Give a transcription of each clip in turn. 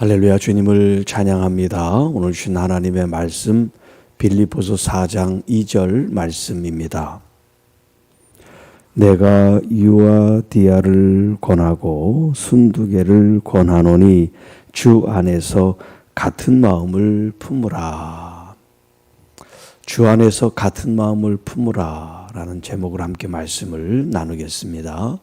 할렐루야 주님을 찬양합니다. 오늘 주신 하나님의 말씀 빌리포서 4장 2절 말씀입니다. 내가 유아 디아를 권하고 순두개를 권하노니 주 안에서 같은 마음을 품으라. 주 안에서 같은 마음을 품으라 라는 제목으로 함께 말씀을 나누겠습니다.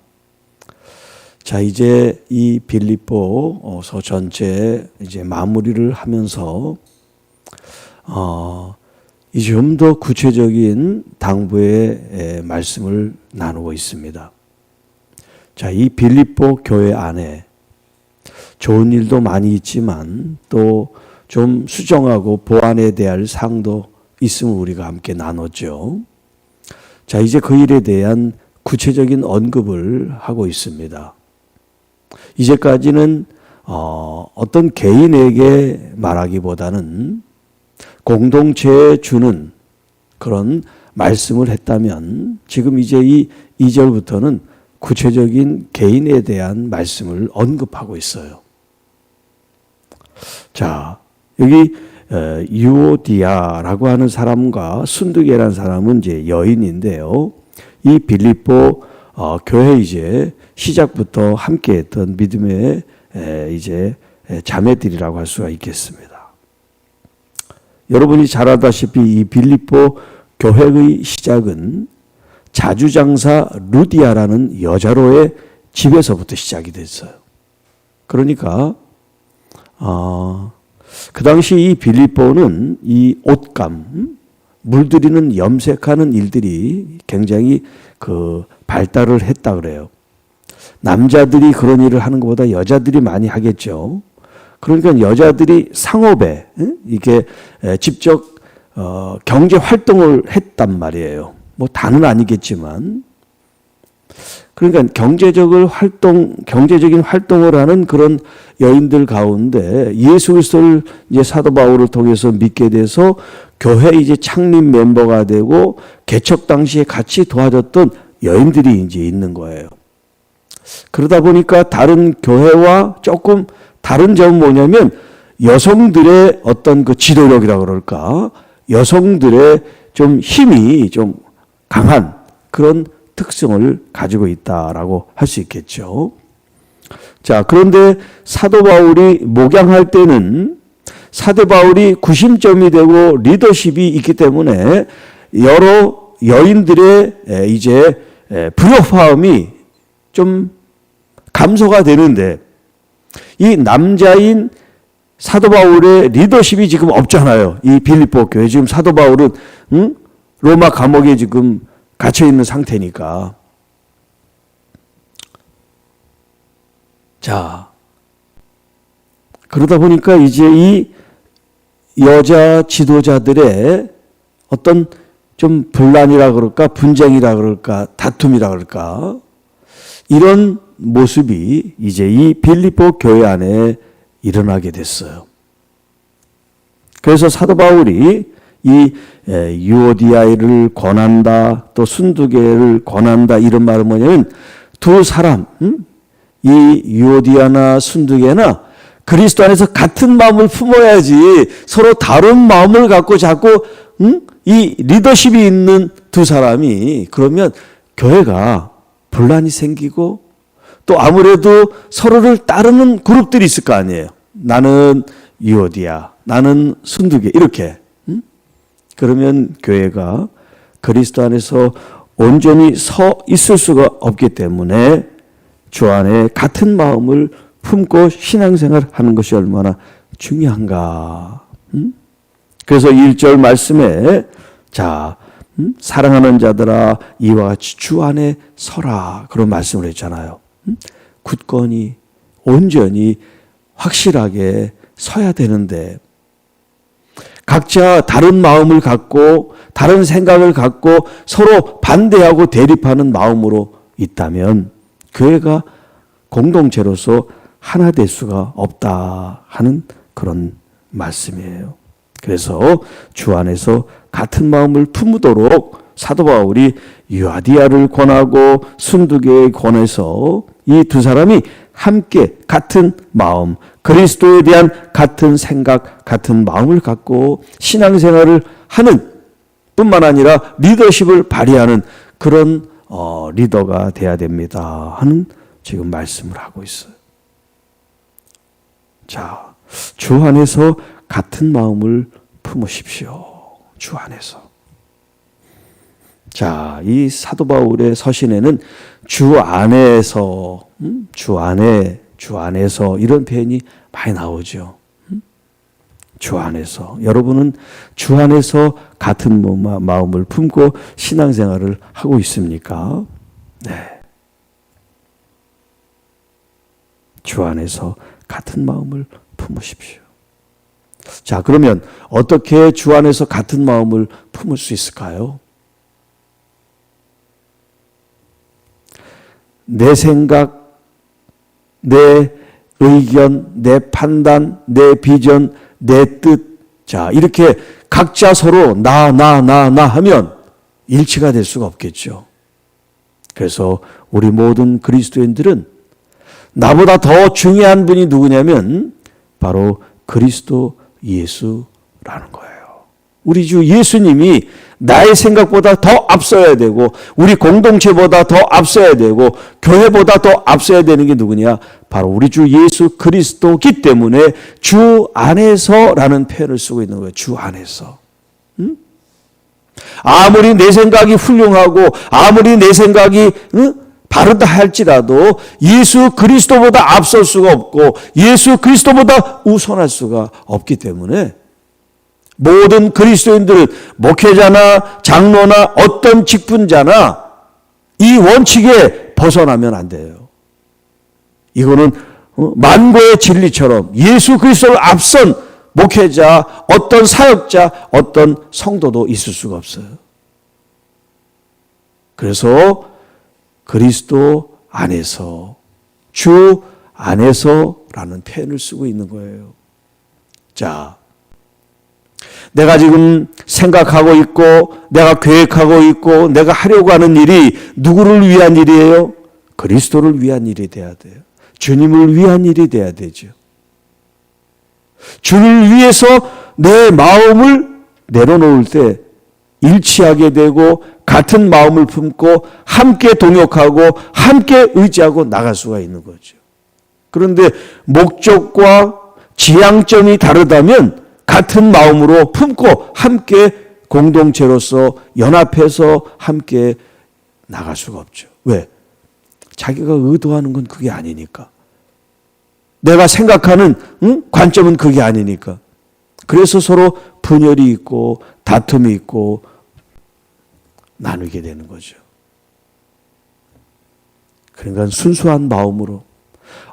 자, 이제 이 빌립보서 전체 이제 마무리를 하면서 어, 이제 좀 더 구체적인 당부의 말씀을 나누고 있습니다. 자, 이 빌립보 교회 안에 좋은 일도 많이 있지만 또 좀 수정하고 보완에 대할 사항도 있음을 우리가 함께 나눴죠. 자, 이제 그 일에 대한 구체적인 언급을 하고 있습니다. 이제까지는 어, 어떤 개인에게 말하기보다는 공동체에 주는 그런 말씀을 했다면 지금 이제 이 2절부터는 구체적인 개인에 대한 말씀을 언급하고 있어요. 자, 여기 유오디아라고 하는 사람과 순두개라는 사람은 이제 여인인데요. 이 빌립보 어, 교회 이제 시작부터 함께했던 믿음의 에, 이제 자매들이라고 할 수가 있겠습니다. 여러분이 잘 알다시피 이 빌립보 교회의 시작은 자주장사 루디아라는 여자로의 집에서부터 시작이 됐어요. 그러니까 어, 그 당시 이 빌립보는 이 옷감, 물들이는 염색하는 일들이 굉장히 그 발달을 했다 그래요. 남자들이 그런 일을 하는 것보다 여자들이 많이 하겠죠. 그러니까 여자들이 상업에 이게 직접 어, 경제 활동을 했단 말이에요. 뭐 다는 아니겠지만 그러니까 경제적을 활동 경제적인 활동을 하는 그런 여인들 가운데 예수 그리스도를 이제 사도 바울을 통해서 믿게 돼서 교회 이제 창립 멤버가 되고 개척 당시에 같이 도와줬던 여인들이 이제 있는 거예요. 그러다 보니까 다른 교회와 조금 다른 점은 뭐냐면 여성들의 어떤 그 지도력이라 그럴까 여성들의 좀 힘이 좀 강한 그런 특성을 가지고 있다라고 할 수 있겠죠. 자, 그런데 사도 바울이 목양할 때는 사도 바울이 구심점이 되고 리더십이 있기 때문에 여러 여인들의 이제 불협화음이 좀 감소가 되는데 이 남자인 사도 바울의 리더십이 지금 없잖아요. 이 빌립보 교회 지금 사도 바울은 응? 로마 감옥에 지금 갇혀 있는 상태니까. 자, 그러다 보니까 이제 이 여자 지도자들의 어떤 좀 분란이라 그럴까, 분쟁이라 그럴까, 다툼이라 그럴까, 이런 모습이 이제 이 빌립보 교회 안에 일어나게 됐어요. 그래서 사도 바울이 이 유오디아를 권한다, 또 순두개를 권한다 이런 말은 뭐냐면 두 사람, 이 유오디아나 순두개나 그리스도 안에서 같은 마음을 품어야지 서로 다른 마음을 갖고 자꾸 이 리더십이 있는 두 사람이 그러면 교회가 분란이 생기고 또 아무래도 서로를 따르는 그룹들이 있을 거 아니에요. 나는 유오디아, 나는 순두개 이렇게. 음? 그러면 교회가 그리스도 안에서 온전히 서 있을 수가 없기 때문에 주 안에 같은 마음을 품고 신앙생활 하는 것이 얼마나 중요한가. 음? 그래서 1절 말씀에 자, 음? 사랑하는 자들아 이와 같이 주 안에 서라 그런 말씀을 했잖아요. 음? 굳건히 온전히 확실하게 서야 되는데 각자 다른 마음을 갖고 다른 생각을 갖고 서로 반대하고 대립하는 마음으로 있다면 교회가 공동체로서 하나 될 수가 없다 하는 그런 말씀이에요. 그래서 주 안에서 같은 마음을 품도록 사도 바울이 유아디아를 권하고 순두개에 권해서 이 두 사람이 함께 같은 마음, 그리스도에 대한 같은 생각, 같은 마음을 갖고 신앙생활을 하는 뿐만 아니라 리더십을 발휘하는 그런 어, 리더가 돼야 됩니다. 하는 지금 말씀을 하고 있어요. 자, 주 안에서 같은 마음을 품으십시오. 주 안에서. 자, 이 사도 바울의 서신에는 주 안에서, 음? 주 안에, 주 안에서 이런 표현이 많이 나오죠. 음? 주 안에서. 여러분은 주 안에서 같은 마음을 품고 신앙생활을 하고 있습니까? 네. 주 안에서 같은 마음을 품으십시오. 자, 그러면 어떻게 주 안에서 같은 마음을 품을 수 있을까요? 내 생각, 내 의견, 내 판단, 내 비전, 내 뜻. 자, 이렇게 각자 서로 나, 나, 나, 나 하면 일치가 될 수가 없겠죠. 그래서 우리 모든 그리스도인들은 나보다 더 중요한 분이 누구냐면 바로 그리스도 예수라는 거예요. 우리 주 예수님이 나의 생각보다 더 앞서야 되고 우리 공동체보다 더 앞서야 되고 교회보다 더 앞서야 되는 게 누구냐? 바로 우리 주 예수 그리스도기 때문에 주 안에서라는 표현을 쓰고 있는 거예요. 주 안에서. 응? 아무리 내 생각이 훌륭하고 아무리 내 생각이 응? 바르다 할지라도 예수 그리스도보다 앞설 수가 없고 예수 그리스도보다 우선할 수가 없기 때문에 모든 그리스도인들은 목회자나 장로나 어떤 직분자나 이 원칙에 벗어나면 안 돼요. 이거는 어, 만고의 진리처럼 예수 그리스도를 앞선 목회자, 어떤 사역자, 어떤 성도도 있을 수가 없어요. 그래서 그리스도 안에서, 주 안에서라는 표현을 쓰고 있는 거예요. 자, 내가 지금 생각하고 있고, 내가 계획하고 있고, 내가 하려고 하는 일이 누구를 위한 일이에요? 그리스도를 위한 일이 돼야 돼요. 주님을 위한 일이 돼야 되죠. 주를 위해서 내 마음을 내려놓을 때 일치하게 되고 같은 마음을 품고 함께 동역하고 함께 의지하고 나갈 수가 있는 거죠. 그런데 목적과 지향점이 다르다면 같은 마음으로 품고 함께 공동체로서 연합해서 함께 나갈 수가 없죠. 왜? 자기가 의도하는 건 그게 아니니까. 내가 생각하는 응? 관점은 그게 아니니까. 그래서 서로 분열이 있고 다툼이 있고 나누게 되는 거죠. 그러니까 순수한 마음으로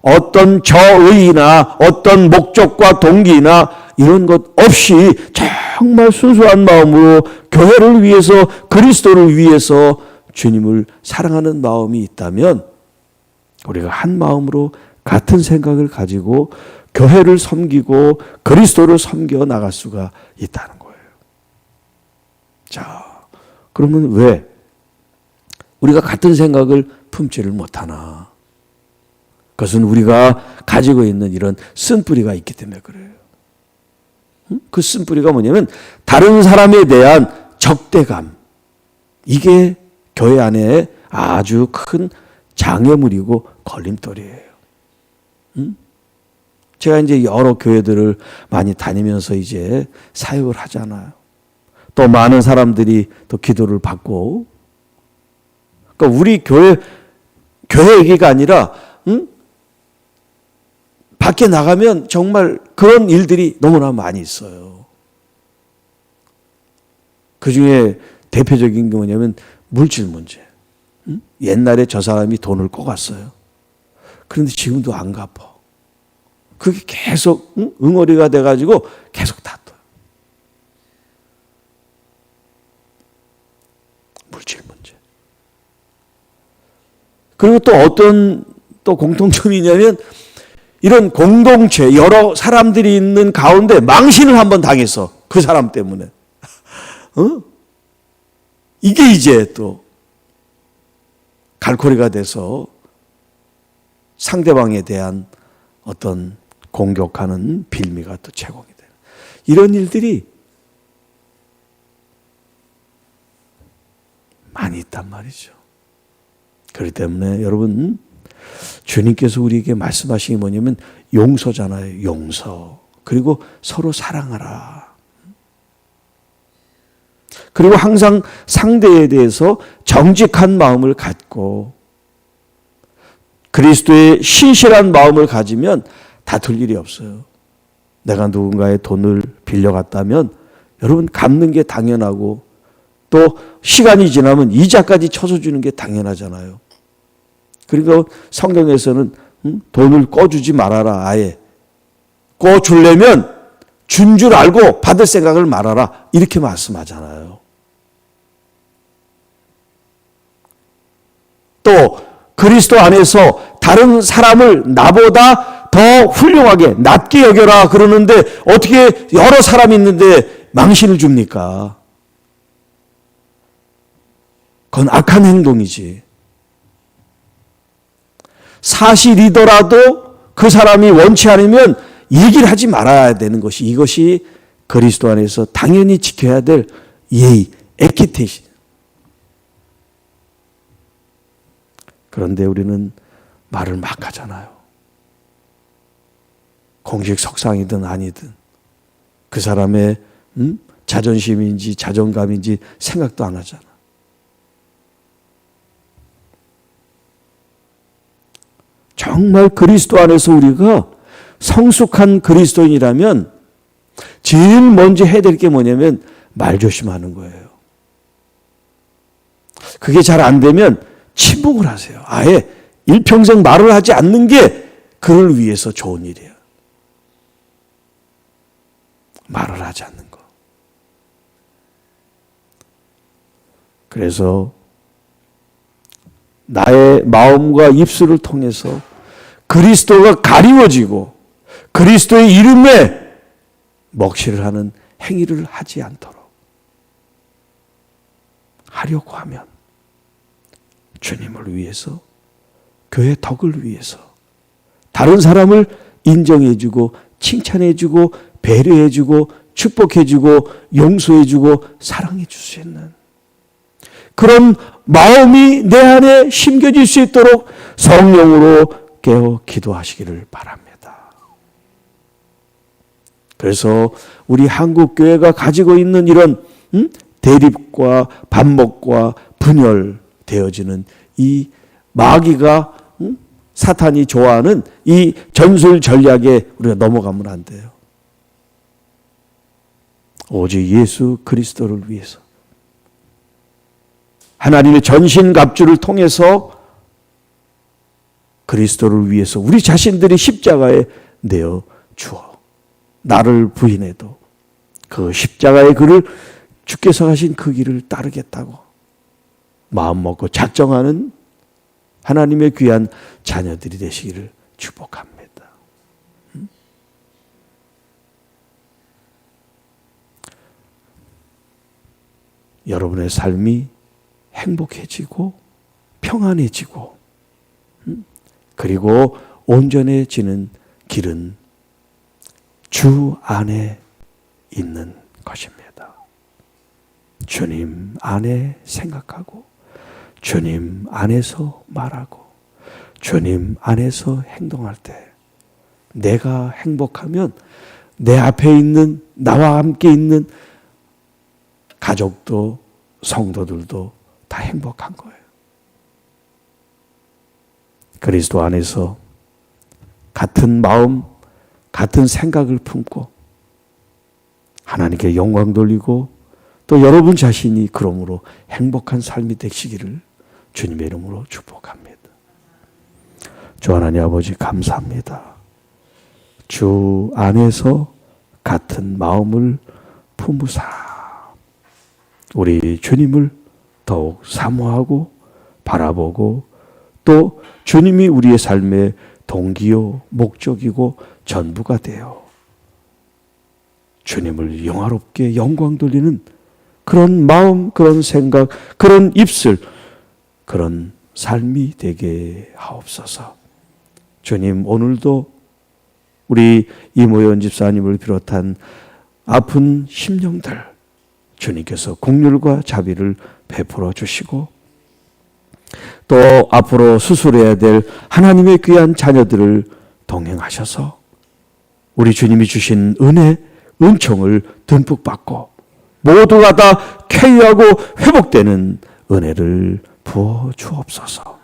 어떤 저의나 어떤 목적과 동기나 이런 것 없이 정말 순수한 마음으로 교회를 위해서 그리스도를 위해서 주님을 사랑하는 마음이 있다면 우리가 한 마음으로 같은 생각을 가지고 교회를 섬기고 그리스도를 섬겨 나갈 수가 있다는 거예요. 자, 그러면 왜 우리가 같은 생각을 품지를 못하나? 그것은 우리가 가지고 있는 이런 쓴뿌리가 있기 때문에 그래요. 그 쓴뿌리가 뭐냐면 다른 사람에 대한 적대감. 이게 교회 안에 아주 큰 장애물이고 걸림돌이에요. 제가 이제 여러 교회들을 많이 다니면서 이제 사역을 하잖아요. 또 많은 사람들이 또 기도를 받고. 그러니까 우리 교회, 교회 얘기가 아니라, 응? 밖에 나가면 정말 그런 일들이 너무나 많이 있어요. 그 중에 대표적인 게 뭐냐면 물질 문제. 응? 옛날에 저 사람이 돈을 꿔갔어요. 그런데 지금도 안 갚아. 그게 계속 응? 응어리가 돼가지고 계속 다퉈. 물질 문제. 그리고 또 어떤 또 공통점이 있냐면 이런 공동체 여러 사람들이 있는 가운데 망신을 한번 당했어. 그 사람 때문에. 어? 이게 이제 또 갈코리가 돼서 상대방에 대한 어떤 공격하는 빌미가 또 제공이 돼요. 이런 일들이 많이 있단 말이죠. 그렇기 때문에 여러분 주님께서 우리에게 말씀하신 게 뭐냐면 용서잖아요. 용서. 그리고 서로 사랑하라. 그리고 항상 상대에 대해서 정직한 마음을 갖고 그리스도의 신실한 마음을 가지면 다툴 일이 없어요. 내가 누군가의 돈을 빌려갔다면 여러분 갚는 게 당연하고 또 시간이 지나면 이자까지 쳐서 주는 게 당연하잖아요. 그리고 성경에서는 음, 돈을 꺼주지 말아라 아예 꺼주려면 준 줄 알고 받을 생각을 말아라 이렇게 말씀하잖아요. 또 그리스도 안에서 다른 사람을 나보다 더 훌륭하게 낮게 여겨라 그러는데 어떻게 여러 사람이 있는데 망신을 줍니까? 그건 악한 행동이지. 사실이더라도 그 사람이 원치 않으면 얘기를 하지 말아야 되는 것이 이것이 그리스도 안에서 당연히 지켜야 될 예의, 에키테이션. 그런데 우리는 말을 막 하잖아요. 공식 석상이든 아니든 그 사람의 음? 자존심인지 자존감인지 생각도 안 하잖아. 정말 그리스도 안에서 우리가 성숙한 그리스도인이라면 제일 먼저 해야 될 게 뭐냐면 말 조심하는 거예요. 그게 잘 안 되면 침묵을 하세요. 아예 일평생 말을 하지 않는 게 그를 위해서 좋은 일이에요. 말을 하지 않는 거. 그래서 나의 마음과 입술을 통해서 그리스도가 가리워지고 그리스도의 이름에 먹칠을 하는 행위를 하지 않도록 하려고 하면 주님을 위해서 교회 덕을 위해서 다른 사람을 인정해주고 칭찬해주고 배려해주고 축복해주고 용서해주고 사랑해줄 수 있는 그런 마음이 내 안에 심겨질 수 있도록 성령으로 깨어 기도하시기를 바랍니다. 그래서 우리 한국 교회가 가지고 있는 이런 음? 대립과 반목과 분열되어지는 이 마귀가 음? 사탄이 좋아하는 이 전술 전략에 우리가 넘어가면 안 돼요. 오직 예수 그리스도를 위해서 하나님의 전신 갑주를 통해서 그리스도를 위해서 우리 자신들이 십자가에 내어 주어 나를 부인해도 그 십자가의 글을 주께서 하신 그 길을 따르겠다고 마음 먹고 작정하는 하나님의 귀한 자녀들이 되시기를 축복합니다. 음? 여러분의 삶이 행복해지고 평안해지고 음? 그리고 온전해지는 길은 주 안에 있는 것입니다. 주님 안에 생각하고 주님 안에서 말하고 주님 안에서 행동할 때 내가 행복하면 내 앞에 있는 나와 함께 있는 가족도 성도들도 다 행복한 거예요. 그리스도 안에서 같은 마음, 같은 생각을 품고 하나님께 영광 돌리고 또 여러분 자신이 그러므로 행복한 삶이 되시기를 주님의 이름으로 축복합니다. 주 하나님 아버지 감사합니다. 주 안에서 같은 마음을 품으사 우리 주님을 더욱 사모하고 바라보고 또 주님이 우리의 삶의 동기요 목적이고 전부가 되어 주님을 영화롭게 영광 돌리는 그런 마음, 그런 생각, 그런 입술, 그런 삶이 되게 하옵소서. 주님 오늘도 우리 이모연 집사님을 비롯한 아픈 심령들 주님께서 국률과 자비를 베풀어 주시고 또 앞으로 수술해야 될 하나님의 귀한 자녀들을 동행하셔서 우리 주님이 주신 은혜, 은총을 듬뿍 받고 모두가 다 쾌유하고 회복되는 은혜를 부어 주옵소서.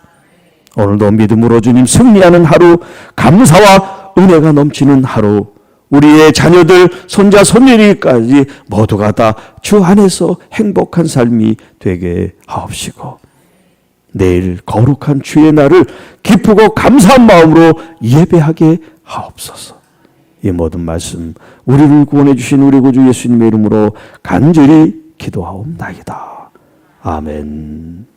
오늘도 믿음으로 주님 승리하는 하루, 감사와 은혜가 넘치는 하루, 우리의 자녀들, 손자, 손녀리까지 모두가 다 주 안에서 행복한 삶이 되게 하옵시고, 내일 거룩한 주의 날을 기쁘고 감사한 마음으로 예배하게 하옵소서. 이 모든 말씀 우리를 구원해 주신 우리 구주 예수님의 이름으로 간절히 기도하옵나이다. 아멘.